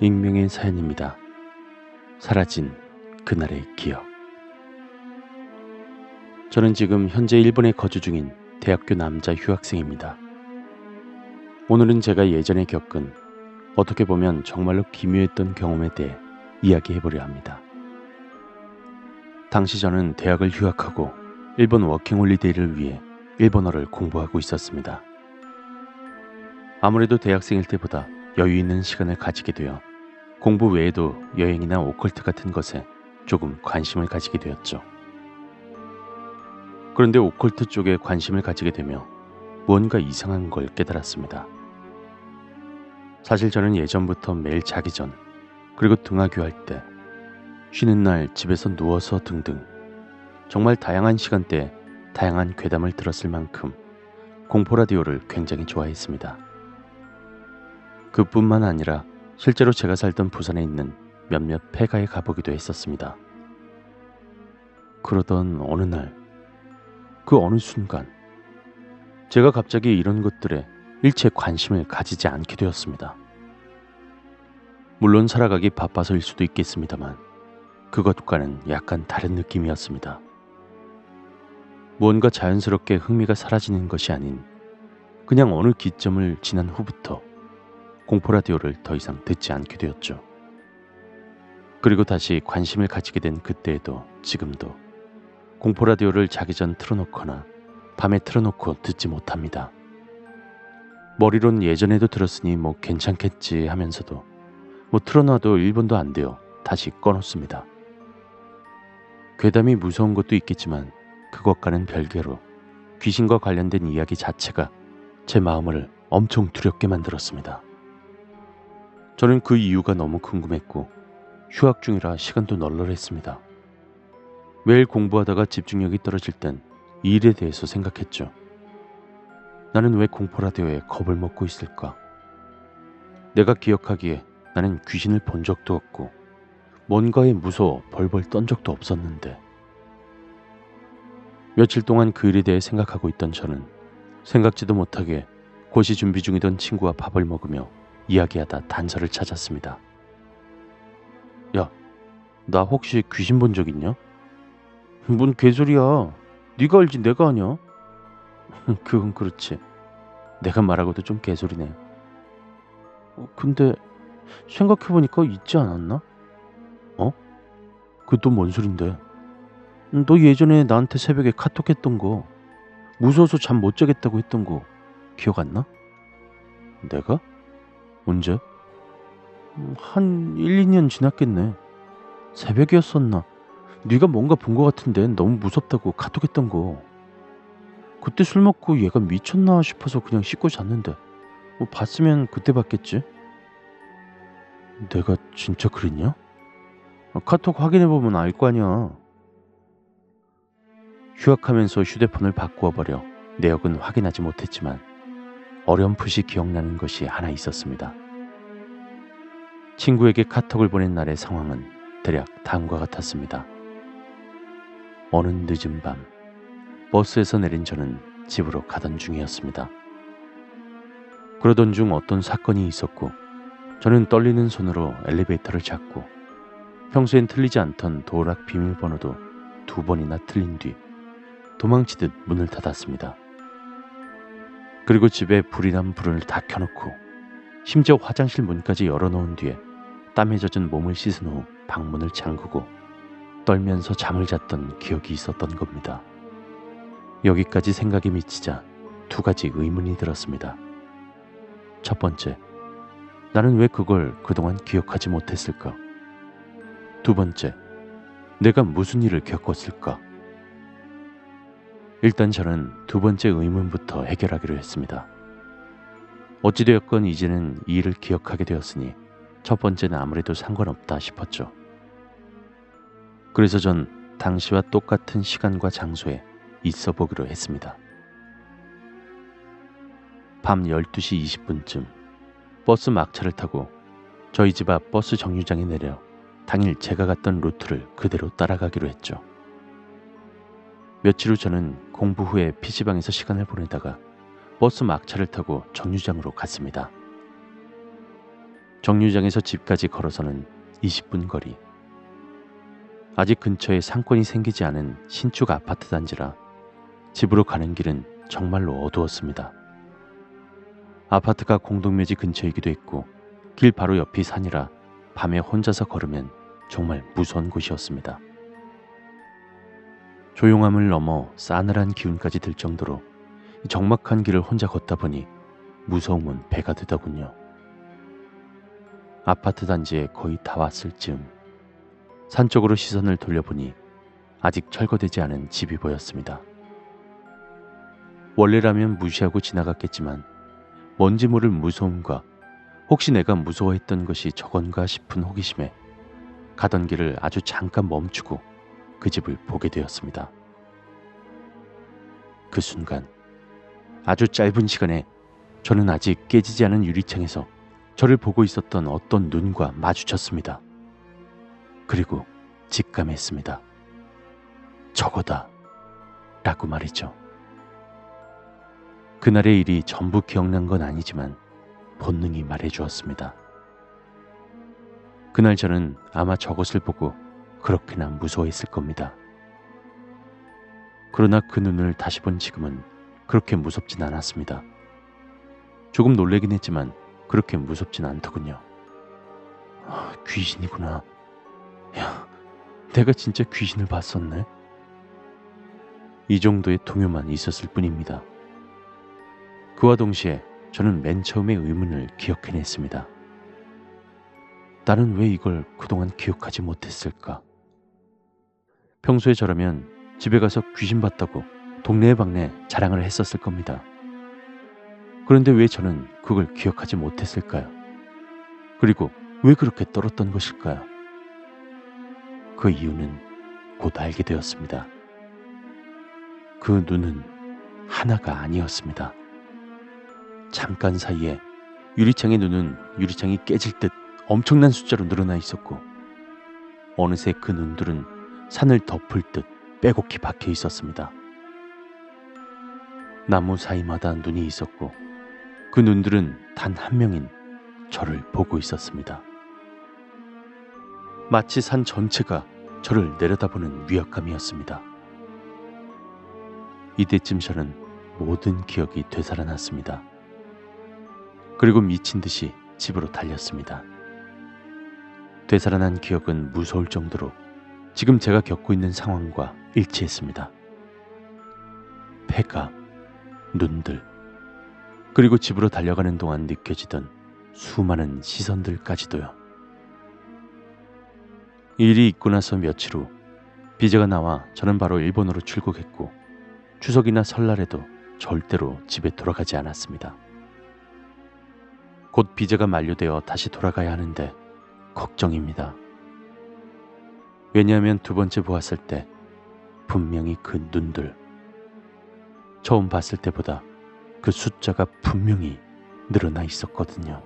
익명의 사연입니다. 사라진 그날의 기억. 저는 지금 현재 일본에 거주 중인 대학교 남자 휴학생입니다. 오늘은 제가 예전에 겪은 어떻게 보면 정말로 기묘했던 경험에 대해 이야기해 보려 합니다. 당시 저는 대학을 휴학하고 일본 워킹홀리데이를 위해 일본어를 공부하고 있었습니다. 아무래도 대학생일 때보다 여유 있는 시간을 가지게 되어 공부 외에도 여행이나 오컬트 같은 것에 조금 관심을 가지게 되었죠. 그런데 오컬트 쪽에 관심을 가지게 되며 무언가 이상한 걸 깨달았습니다. 사실 저는 예전부터 매일 자기 전, 그리고 등하교할 때, 쉬는 날 집에서 누워서 등등 정말 다양한 시간대에 다양한 괴담을 들었을 만큼 공포 라디오를 굉장히 좋아했습니다. 그뿐만 아니라 실제로 제가 살던 부산에 있는 몇몇 폐가에 가보기도 했었습니다. 그러던 어느 날, 그 어느 순간, 제가 갑자기 이런 것들에 일체 관심을 가지지 않게 되었습니다. 물론 살아가기 바빠서일 수도 있겠습니다만, 그것과는 약간 다른 느낌이었습니다. 무언가 자연스럽게 흥미가 사라지는 것이 아닌, 그냥 어느 기점을 지난 후부터 공포 라디오를 더 이상 듣지 않게 되었죠. 그리고 다시 관심을 가지게 된 그때에도 지금도 공포 라디오를 자기 전 틀어놓거나 밤에 틀어놓고 듣지 못합니다. 머리론 예전에도 들었으니 뭐 괜찮겠지 하면서도 뭐 틀어놔도 1분도 안 돼요. 다시 꺼놓습니다. 괴담이 무서운 것도 있겠지만 그것과는 별개로 귀신과 관련된 이야기 자체가 제 마음을 엄청 두렵게 만들었습니다. 저는 그 이유가 너무 궁금했고 휴학 중이라 시간도 널널했습니다. 매일 공부하다가 집중력이 떨어질 땐이 일에 대해서 생각했죠. 나는 왜 공포 라디오에 겁을 먹고 있을까? 내가 기억하기에 나는 귀신을 본 적도 없고 뭔가에 무서워 벌벌 떤 적도 없었는데 며칠 동안 그 일에 대해 생각하고 있던 저는 생각지도 못하게 고시 준비 중이던 친구와 밥을 먹으며 이야기하다 단서를 찾았습니다. 야, 나 혹시 귀신 본 적 있냐? 뭔 개소리야. 네가 알지 내가 아냐? 그건 그렇지. 내가 말하고도 좀 개소리네. 어, 근데 생각해보니까 있지 않았나? 어? 그또뭔 소린데? 너 예전에 나한테 새벽에 카톡했던 거 무서워서 잠 못 자겠다고 했던 거 기억 안 나? 내가? 언제? 한 1, 2년 지났겠네. 새벽이었었나? 네가 뭔가 본 것 같은데 너무 무섭다고 카톡했던 거. 그때 술 먹고 얘가 미쳤나 싶어서 그냥 씻고 잤는데 뭐 봤으면 그때 봤겠지? 내가 진짜 그랬냐? 아, 카톡 확인해보면 알 거 아니야. 휴학하면서 휴대폰을 바꾸어 버려 내역은 확인하지 못했지만 어렴풋이 기억나는 것이 하나 있었습니다. 친구에게 카톡을 보낸 날의 상황은 대략 다음과 같았습니다. 어느 늦은 밤, 버스에서 내린 저는 집으로 가던 중이었습니다. 그러던 중 어떤 사건이 있었고, 저는 떨리는 손으로 엘리베이터를 잡고, 평소엔 틀리지 않던 도락 비밀번호도 두 번이나 틀린 뒤, 도망치듯 문을 닫았습니다. 그리고 집에 불이 난 불을 다 켜놓고 심지어 화장실 문까지 열어놓은 뒤에 땀에 젖은 몸을 씻은 후 방문을 잠그고 떨면서 잠을 잤던 기억이 있었던 겁니다. 여기까지 생각이 미치자 두 가지 의문이 들었습니다. 첫 번째, 나는 왜 그걸 그동안 기억하지 못했을까? 두 번째, 내가 무슨 일을 겪었을까? 일단 저는 두 번째 의문부터 해결하기로 했습니다. 어찌되었건 이제는 이 일을 기억하게 되었으니 첫 번째는 아무래도 상관없다 싶었죠. 그래서 전 당시와 똑같은 시간과 장소에 있어 보기로 했습니다. 밤 12시 20분쯤 버스 막차를 타고 저희 집 앞 버스 정류장에 내려 당일 제가 갔던 루트를 그대로 따라가기로 했죠. 며칠 후 저는 공부 후에 PC방에서 시간을 보내다가 버스 막차를 타고 정류장으로 갔습니다. 정류장에서 집까지 걸어서는 20분 거리. 아직 근처에 상권이 생기지 않은 신축 아파트 단지라 집으로 가는 길은 정말로 어두웠습니다. 아파트가 공동묘지 근처이기도 했고 길 바로 옆이 산이라 밤에 혼자서 걸으면 정말 무서운 곳이었습니다. 조용함을 넘어 싸늘한 기운까지 들 정도로 적막한 길을 혼자 걷다 보니 무서움은 배가 되더군요. 아파트 단지에 거의 다 왔을 즈음 산 쪽으로 시선을 돌려보니 아직 철거되지 않은 집이 보였습니다. 원래라면 무시하고 지나갔겠지만 뭔지 모를 무서움과 혹시 내가 무서워했던 것이 저건가 싶은 호기심에 가던 길을 아주 잠깐 멈추고 그 집을 보게 되었습니다. 그 순간 아주 짧은 시간에 저는 아직 깨지지 않은 유리창에서 저를 보고 있었던 어떤 눈과 마주쳤습니다. 그리고 직감했습니다. 저거다. 라고 말이죠. 그날의 일이 전부 기억난 건 아니지만 본능이 말해 주었습니다. 그날 저는 아마 저것을 보고 그렇게나 무서워했을 겁니다. 그러나 그 눈을 다시 본 지금은 그렇게 무섭진 않았습니다. 조금 놀래긴 했지만 그렇게 무섭진 않더군요. 아, 귀신이구나. 야, 내가 진짜 귀신을 봤었네. 이 정도의 동요만 있었을 뿐입니다. 그와 동시에 저는 맨 처음의 의문을 기억해냈습니다. 나는 왜 이걸 그동안 기억하지 못했을까? 평소에 저라면 집에 가서 귀신 봤다고 동네 방네 자랑을 했었을 겁니다. 그런데 왜 저는 그걸 기억하지 못했을까요? 그리고 왜 그렇게 떨었던 것일까요? 그 이유는 곧 알게 되었습니다. 그 눈은 하나가 아니었습니다. 잠깐 사이에 유리창의 눈은 유리창이 깨질 듯 엄청난 숫자로 늘어나 있었고 어느새 그 눈들은 산을 덮을 듯 빼곡히 박혀 있었습니다. 나무 사이마다 눈이 있었고 그 눈들은 단 한 명인 저를 보고 있었습니다. 마치 산 전체가 저를 내려다보는 위압감이었습니다. 이때쯤 저는 모든 기억이 되살아났습니다. 그리고 미친 듯이 집으로 달렸습니다. 되살아난 기억은 무서울 정도로 지금 제가 겪고 있는 상황과 일치했습니다. 폐가, 눈들, 그리고 집으로 달려가는 동안 느껴지던 수많은 시선들까지도요. 일이 있고 나서 며칠 후 비자가 나와 저는 바로 일본으로 출국했고 추석이나 설날에도 절대로 집에 돌아가지 않았습니다. 곧 비자가 만료되어 다시 돌아가야 하는데 걱정입니다. 왜냐하면 두 번째 보았을 때 분명히 그 눈들 처음 봤을 때보다 그 숫자가 분명히 늘어나 있었거든요.